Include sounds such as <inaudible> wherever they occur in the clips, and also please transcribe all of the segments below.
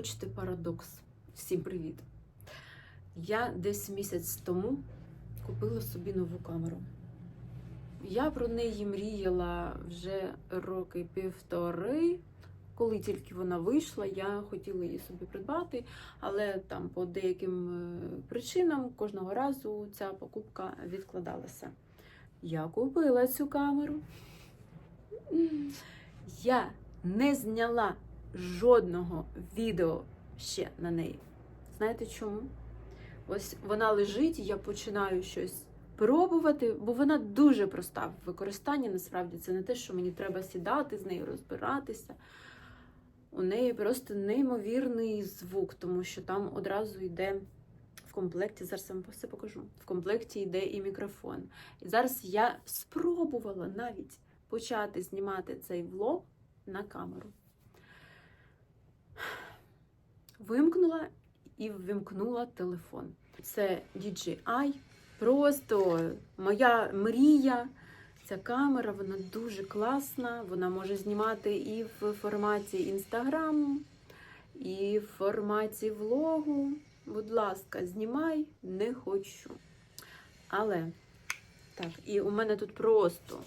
Хочете парадокс? Всім привіт! Я десь місяць тому купила собі нову камеру. Я про неї мріяла вже роки півтори. Коли тільки вона вийшла, я хотіла її собі придбати, але там по деяким е, причинам кожного разу ця покупка відкладалася. Я купила цю камеру. Я не зняла жодного відео ще на неї. Знаєте чому? Ось вона лежить, я починаю щось пробувати, бо вона дуже проста в використанні. Насправді це не те, що мені треба сідати з нею розбиратися. У неї просто неймовірний звук, тому що там одразу йде в комплекті, зараз я вам все покажу. В комплекті йде і мікрофон. І зараз я спробувала навіть почати знімати цей влог на камеру. Вимкнула і ввімкнула телефон. Це DJI. Просто моя мрія. Ця камера, вона дуже класна. Вона може знімати і в форматі інстаграму, і в форматі влогу. Будь ласка, знімай, не хочу. Але так, і у мене тут просто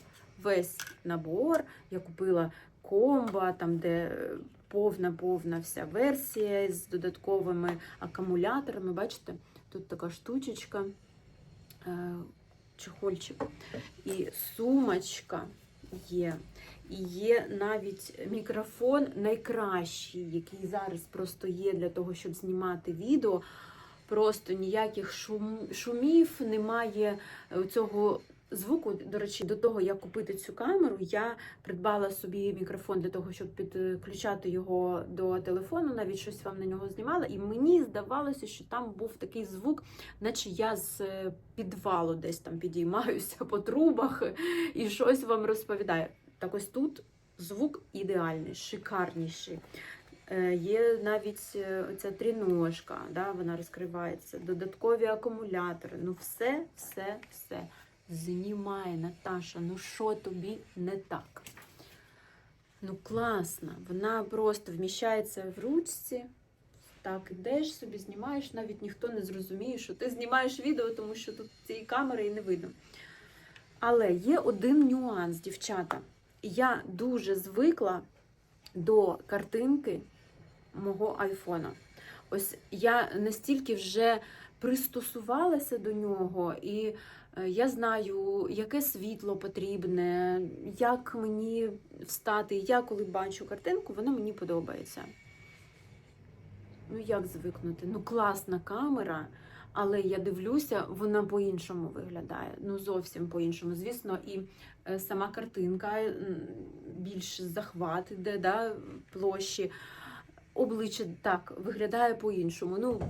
весь набор. Я купила комбо, там, де повна-повна вся версія з додатковими акумуляторами. Бачите, тут така штучечка, е, чехольчик, і сумочка є. І є навіть мікрофон найкращий, який зараз просто є для того, щоб знімати відео. Просто ніяких шум, шумів, немає цього звуку. До речі, до того, як купити цю камеру, я придбала собі мікрофон для того, щоб підключати його до телефону, навіть щось вам на нього знімала. І мені здавалося, що там був такий звук, наче я з підвалу десь там підіймаюся по трубах і щось вам розповідаю. Так ось тут звук ідеальний, шикарніший. Е, Є навіть е, оця тріножка, да, вона розкривається, додаткові акумулятори. Ну, все, все, все. Знімає Наташа, ну що тобі не так? Ну, класна, вона просто вміщається в ручці. Так, ідеш собі, знімаєш, навіть ніхто не зрозуміє, що ти знімаєш відео, тому що тут цієї камери і не видно. Але є один нюанс, дівчата. Я дуже звикла до картинки мого айфона. Ось я настільки вже пристосувалася до нього, і я знаю, яке світло потрібне, як мені встати. Я коли бачу картинку, вона мені подобається. Ну, як звикнути? Ну, класна камера, але я дивлюся, вона по-іншому виглядає. Ну, зовсім по-іншому. Звісно, і е, сама картинка більш захват іде, да, площі. Обличчя так виглядає по-іншому. Ну,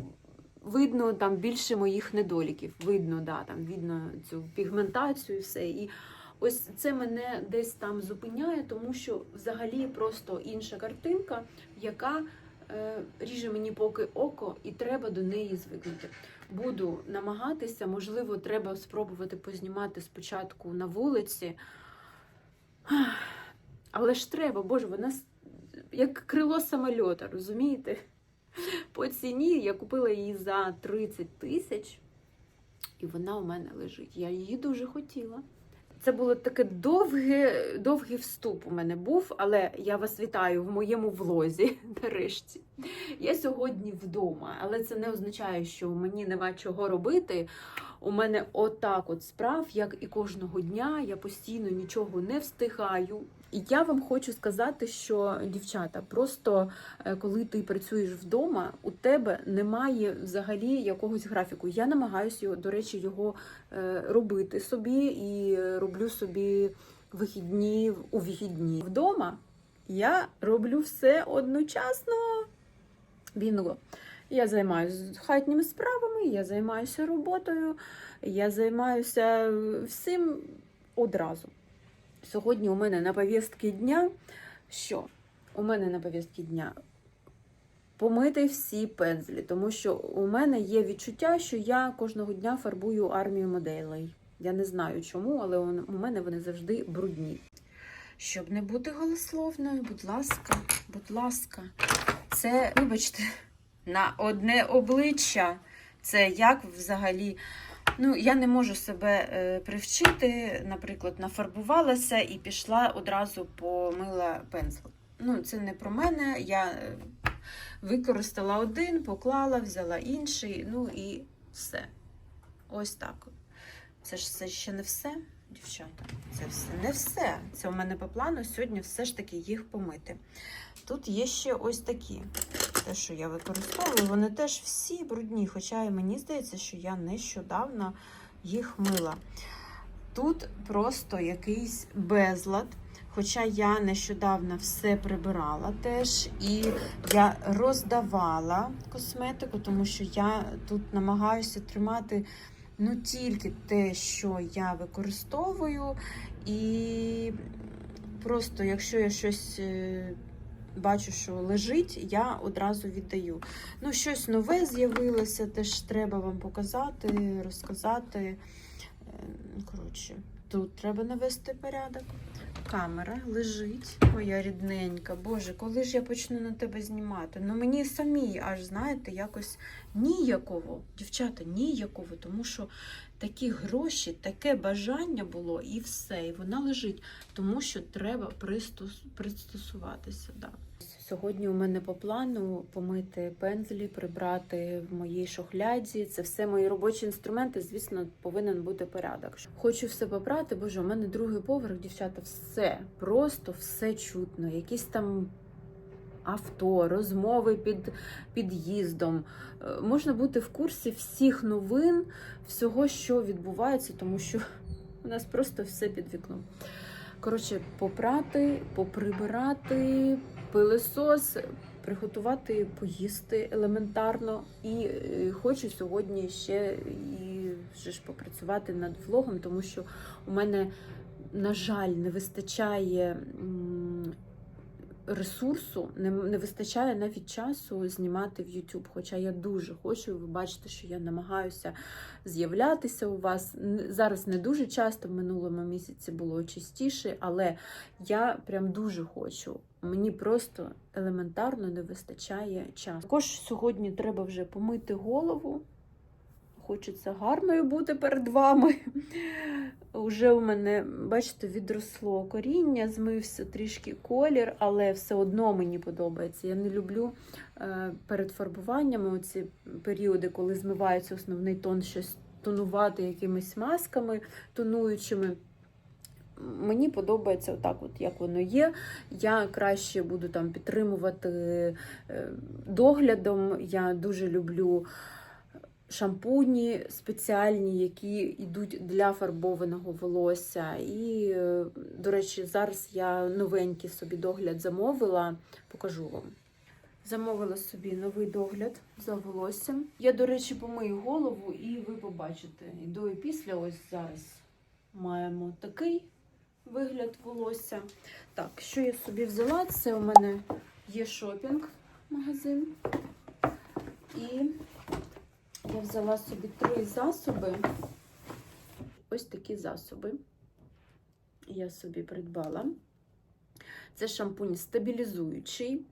видно там більше моїх недоліків. Видно, да, там видно цю пігментацію і все. І ось це мене десь там зупиняє, тому що взагалі просто інша картинка, яка е, ріже мені поки око, і треба до неї звикнути. Буду намагатися, можливо, треба спробувати познімати спочатку на вулиці. Але ж треба, боже, вона як крило самольота, розумієте? По ціні я купила її за 30 тисяч, і вона у мене лежить. Я її дуже хотіла. Це було таке довге, довгий вступ у мене був, але я вас вітаю в моєму влозі <laughs> нарешті. Я сьогодні вдома, але це не означає, що мені нема чого робити. У мене отак от справ, як і кожного дня, я постійно нічого не встигаю. І я вам хочу сказати, що дівчата, просто е, коли ти працюєш вдома, у тебе немає взагалі якогось графіку. Я намагаюся до речі, його е, робити собі і роблю собі вихідні у вихідні. Вдома я роблю все одночасно. Бінго. Я займаюся хатніми справами, я займаюся роботою, я займаюся всім одразу. Сьогодні у мене на повістки дня. Що? У мене на повістки дня помити всі пензлі, тому що у мене є відчуття, що я кожного дня фарбую армію моделей. Я не знаю чому, але у мене вони завжди брудні. Щоб не бути голословною, будь ласка, будь ласка, Це, вибачте, на одне обличчя. Це як взагалі. Ну, я не можу себе е, привчити, наприклад, нафарбувалася і пішла одразу помила пензлик. Ну, це не про мене. Я е, використала один, поклала, взяла інший, ну і все. Ось так. Це ж це ще не все, дівчата. Це все не все. Це у мене по плану сьогодні все ж таки їх помити. Тут є ще ось такі. Те, що я використовую, вони теж всі брудні, хоча і мені здається, що я нещодавно їх мила. Тут просто якийсь безлад. Хоча я нещодавно все прибирала теж, і я роздавала косметику, тому що я тут намагаюся тримати ну, тільки те, що я використовую, і просто якщо я щось е, бачу, що лежить, я одразу віддаю. Ну, щось нове з'явилося, теж треба вам показати, розказати. Е, Коротше, тут треба навести порядок. Камера лежить, моя рідненька. Боже, коли ж я почну на тебе знімати? Ну мені самі аж, знаєте, якось ніяково, дівчата, ніяково, тому що такі гроші, таке бажання було і все. І вона лежить, тому що треба пристос- пристосуватися. Да. Сьогодні у мене по плану помити пензлі, прибрати в моїй шохляді. Це все мої робочі інструменти. Звісно, повинен бути порядок. Хочу все попрати. Боже, у мене другий поверх, дівчата, все просто все чутно. Якісь там авто, розмови під під'їздом. Е, Можна бути в курсі всіх новин, всього, що відбувається, тому що у нас просто все під вікном. Коротше, попрати, поприбирати, пилисос, приготувати, поїсти елементарно. І е, хочу сьогодні ще і вже ж попрацювати над влогом, тому що у мене, на жаль, не вистачає. Ресурсу не, не вистачає навіть часу знімати в YouTube. Хоча я дуже хочу, ви бачите, що я намагаюся з'являтися у вас. Зараз не дуже часто, в минулому місяці було частіше, але я прям дуже хочу. Мені просто елементарно не вистачає часу. Також сьогодні треба вже помити голову. Хочеться гарною бути перед вами. Уже у мене, бачите, відросло коріння, змився трішки колір, але все одно мені подобається. Я не люблю е, перед фарбуваннями оці періоди, коли змивається основний тон, щось тонувати якимись масками тонуючими. Мені подобається отак, от як воно є. Я краще буду там підтримувати е, доглядом. Я дуже люблю шампуні спеціальні, які йдуть для фарбованого волосся. І, е, до речі, зараз я новенький собі догляд замовила, покажу вам. Замовила собі новий догляд за волоссям. Я, до речі, помию голову, і ви побачите. І до і після ось зараз маємо такий вигляд волосся. Так, що я собі взяла? Це у мене є шопінг магазин. І я взяла собі три засоби. Ось такі засоби. Я собі придбала. Це шампунь стабілізуючий.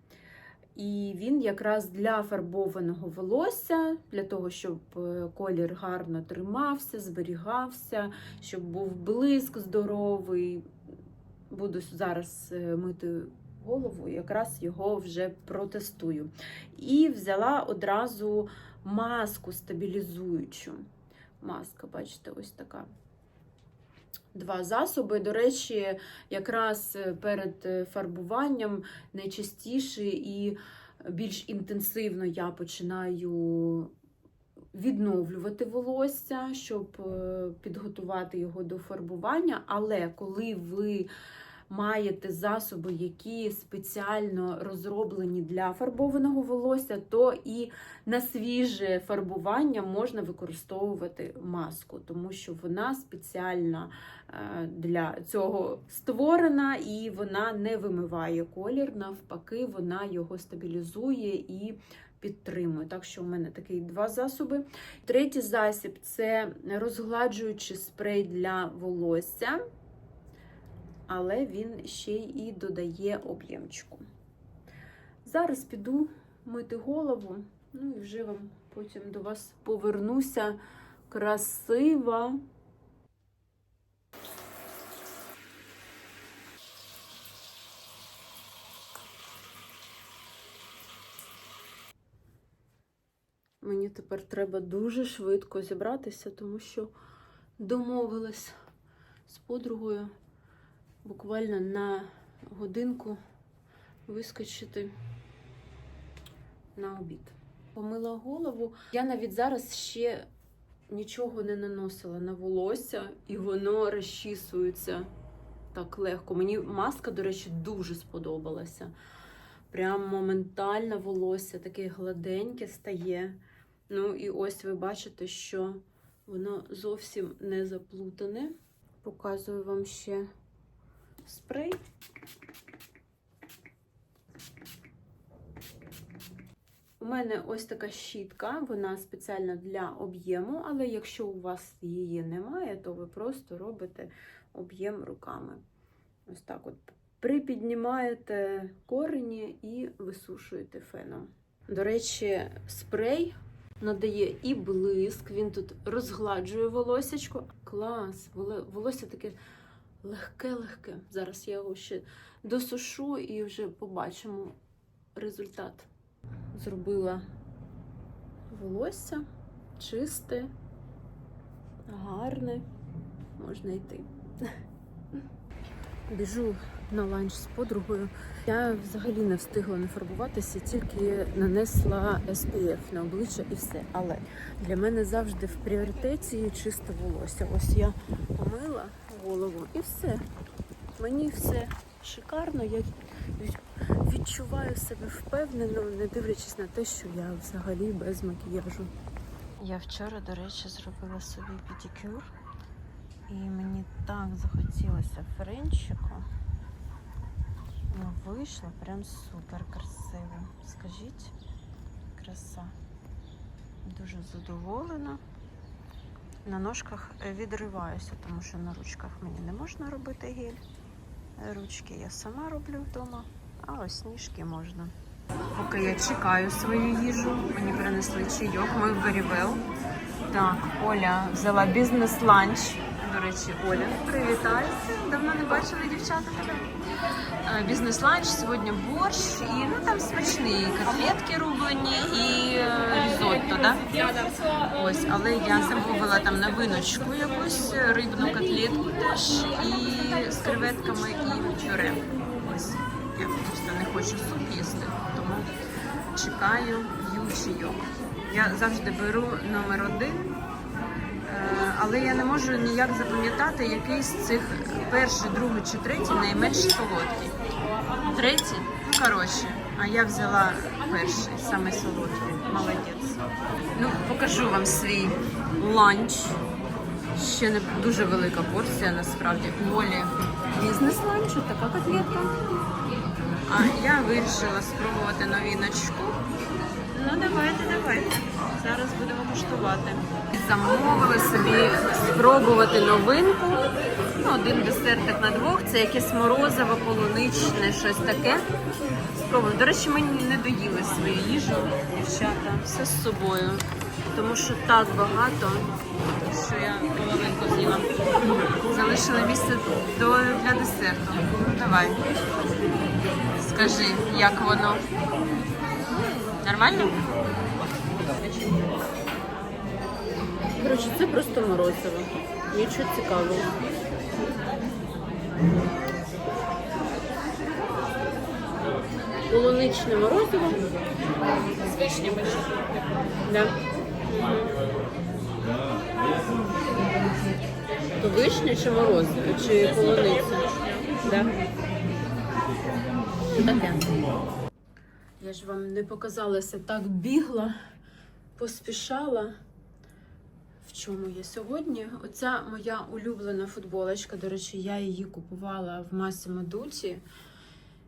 І він якраз для фарбованого волосся, для того, щоб е, колір гарно тримався, зберігався, щоб був блиск здоровий. Буду зараз е, мити голову, якраз його вже протестую. І взяла одразу маску стабілізуючу. Маска, бачите, ось така. Два засоби. До речі, якраз перед е, фарбуванням найчастіше і більш інтенсивно я починаю відновлювати волосся, щоб е, підготувати його до фарбування. Але коли ви маєте засоби, які спеціально розроблені для фарбованого волосся, то і на свіже фарбування можна використовувати маску, тому що вона спеціально е, для цього створена і вона не вимиває колір, навпаки, вона його стабілізує і підтримує. Так що у мене такі два засоби. Третій засіб це розгладжуючий спрей для волосся але він ще й додає об'ємчику. Зараз піду мити голову. Ну і вже вам потім до вас повернуся красива. Мені тепер треба дуже швидко зібратися, тому що домовилась з подругою буквально на годинку вискочити на обід. Помила голову. Я навіть зараз ще нічого не наносила на волосся, і воно розчісується так легко. Мені маска, до речі, дуже сподобалася. Прям моментально волосся таке гладеньке стає. Ну і ось ви бачите, що воно зовсім не заплутане. Показую вам ще спрей. У мене ось така щітка, вона спеціальна для об'єму, але якщо у вас її немає, то ви просто робите об'єм руками. Ось так от припіднімаєте корені і висушуєте феном. До речі, спрей надає і блиск, він тут розгладжує волосячко. Клас! Волосся таке легке-легке. Зараз я його ще досушу і вже побачимо результат. Зробила волосся чисте, гарне. Можна йти. <laughs> Біжу на ланч з подругою. Я взагалі не встигла не фарбуватися, тільки нанесла SPF на обличчя і все. Але для мене завжди в пріоритеті чисте волосся. Ось я помила голову і все. Мені все шикарно. Я відчуваю себе впевнено, не дивлячись на те, що я взагалі без макіяжу. Я вчора, до речі, зробила собі педикюр. І мені так захотілося френчику. Ну, вийшло прям супер красиво. Скажіть, краса. Дуже задоволена. На ножках відриваюся, тому що на ручках мені не можна робити гель. Ручки я сама роблю вдома, а ось ніжки можна. Поки я чекаю свою їжу, мені принесли чайок, ми в Верівел. Так, Оля взяла бізнес-ланч. До речі, Оля, привітайся. Давно не бачила дівчата тебе. Е, Бізнес-ланч, сьогодні борщ і ну там смачні котлетки рублені і е, різотто, да? Ось, але я замовила там новиночку якусь е, рибну котлетку теж і з креветками і пюре. Ось. Я просто не хочу суп їсти, тому чекаю, п'ю. Я завжди беру номер один, але я не можу ніяк запам'ятати, який з цих перший, другий чи третій найменш солодкий. Третій, ну коротше, а я взяла перший, самий солодкий. Молодець. Ну, покажу вам свій ланч. Ще не дуже велика порція, насправді. Волі бізнес-ланч, така котлетка. А я вирішила спробувати новіночку. Ну, давайте, давайте. Зараз будемо куштувати. Замовили собі спробувати новинку. Ну, один десертик на двох. Це якесь морозиво, полуничне, щось таке. Спробуємо. До речі, ми не доїли свою їжу, дівчата. Все з собою. Тому що так багато, що я половинку з'їла. Залишили місце до, для десерту. Ну, давай. Скажи, як воно? Нормально? Коротше, це просто морозиво. Нічого цікавого. Полуничне морозиво. З вишнями. Да. То вишня чи морозиво? Чи полуниця? Да. Таке. Я ж вам не показалася так бігла, поспішала. В чому я сьогодні? Оця моя улюблена футболочка. До речі, я її купувала в Massimo Dutti.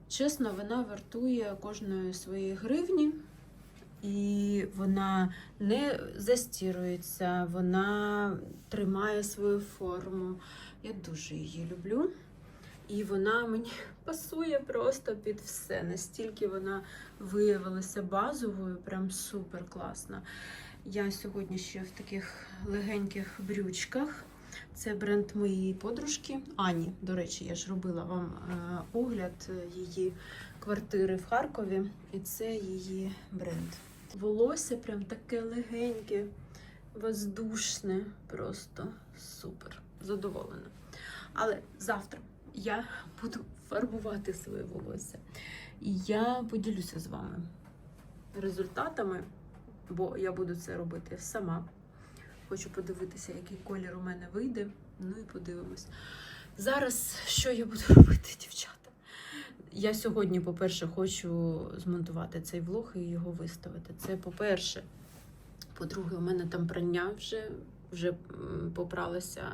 Чесно, вона вартує кожної своєї гривні. І вона не застірується, вона тримає свою форму. Я дуже її люблю. І вона мені <laughs> пасує просто під все. Настільки вона виявилася базовою, прям супер класна. Я сьогодні ще в таких легеньких брючках. Це бренд моєї подружки Ані. До речі, я ж робила вам е, огляд її квартири в Харкові, і це її бренд. Волосся прям таке легеньке, воздушне, просто супер. Задоволена. Але завтра я буду фарбувати своє волосся. І я поділюся з вами результатами, бо я буду це робити сама. Хочу подивитися, який колір у мене вийде. Ну і подивимось. Зараз що я буду <laughs> робити, дівчата? Я сьогодні, по-перше, хочу змонтувати цей влог і його виставити. Це по-перше. По-друге, у мене там прання вже, вже попралися,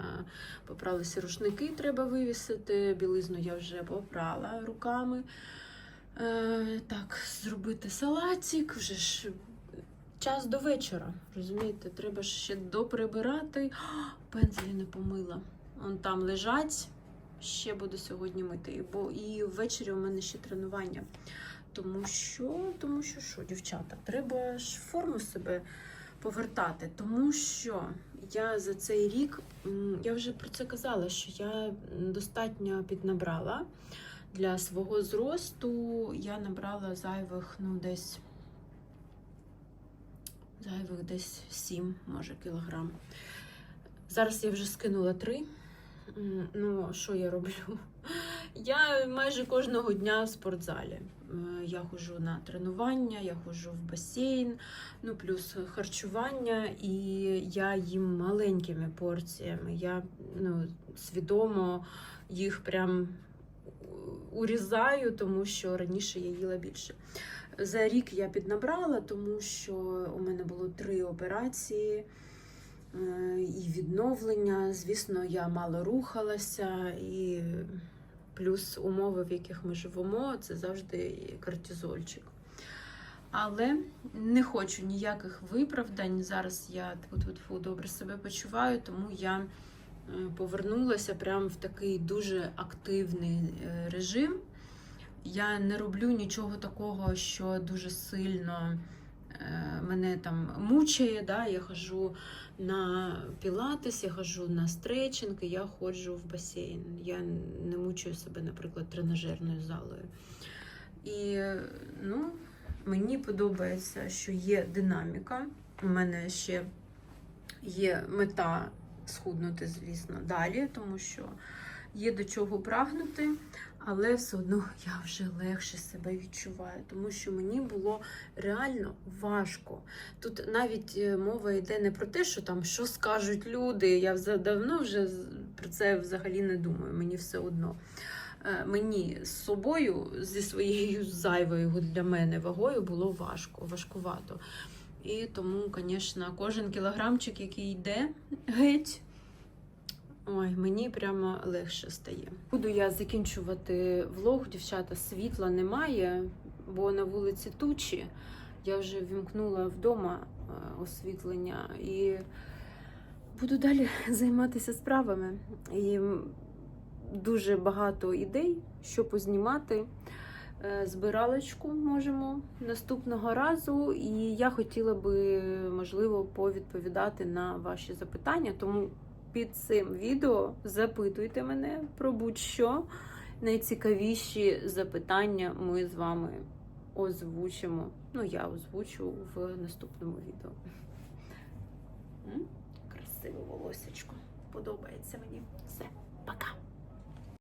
попралися рушники, треба вивісити. Білизну я вже попрала руками. Е, так, зробити салатик, вже ж час до вечора. Розумієте, треба ще доприбирати. Пензлі не помила. Вон там лежать. Ще буду сьогодні мити. Бо і ввечері у мене ще тренування. Тому що, тому що що, дівчата, треба ж форму себе повертати. Тому що я за цей рік, я вже про це казала, що я достатньо піднабрала. Для свого зросту я набрала зайвих, ну, десь зайвих десь 7, може, кілограм. Зараз я вже скинула 3. Ну, що я роблю? <laughs> Я майже кожного дня в спортзалі. Е, Я ходжу на тренування, я ходжу в басейн, ну плюс харчування, і я їм маленькими порціями. Я ну, свідомо їх прям урізаю, тому що раніше я їла більше. За рік я піднабрала, тому що у мене було три операції е, і відновлення. Звісно, я мало рухалася, і плюс умови, в яких ми живемо, це завжди кортизольчик. Але не хочу ніяких виправдань. Зараз я тьфу-тьфу-тьфу добре себе почуваю, тому я е, повернулася прямо в такий дуже активний е, режим. Я не роблю нічого такого, що дуже сильно мене там мучає. Да? Я хожу на пілатес, я хожу на стретчинг, і я ходжу в басейн. Я не мучую себе, наприклад, тренажерною залою. І ну, мені подобається, що є динаміка. У мене ще є мета схуднути, звісно, далі, тому що є до чого прагнути, але все одно я вже легше себе відчуваю, тому що мені було реально важко. Тут навіть е, мова йде не про те, що там що скажуть люди. Я давно вже про це взагалі не думаю. Мені все одно. Е, Мені з собою, зі своєю зайвою для мене вагою було важко, важкувато. І тому, звісно, кожен кілограмчик, який йде геть, ой, мені прямо легше стає. Буду я закінчувати влог, дівчата, світла немає, бо на вулиці тучі. Я вже вімкнула вдома е, освітлення і буду далі <laughs> займатися справами. І дуже багато ідей, що познімати. Е, Збиралочку можемо наступного разу, і я хотіла би, можливо, повідповідати на ваші запитання. Тому під цим відео запитуйте мене про будь-що. Найцікавіші запитання ми з вами озвучимо. Ну, я озвучу в наступному відео. Красиве волосечко. Подобається мені. Все, пока.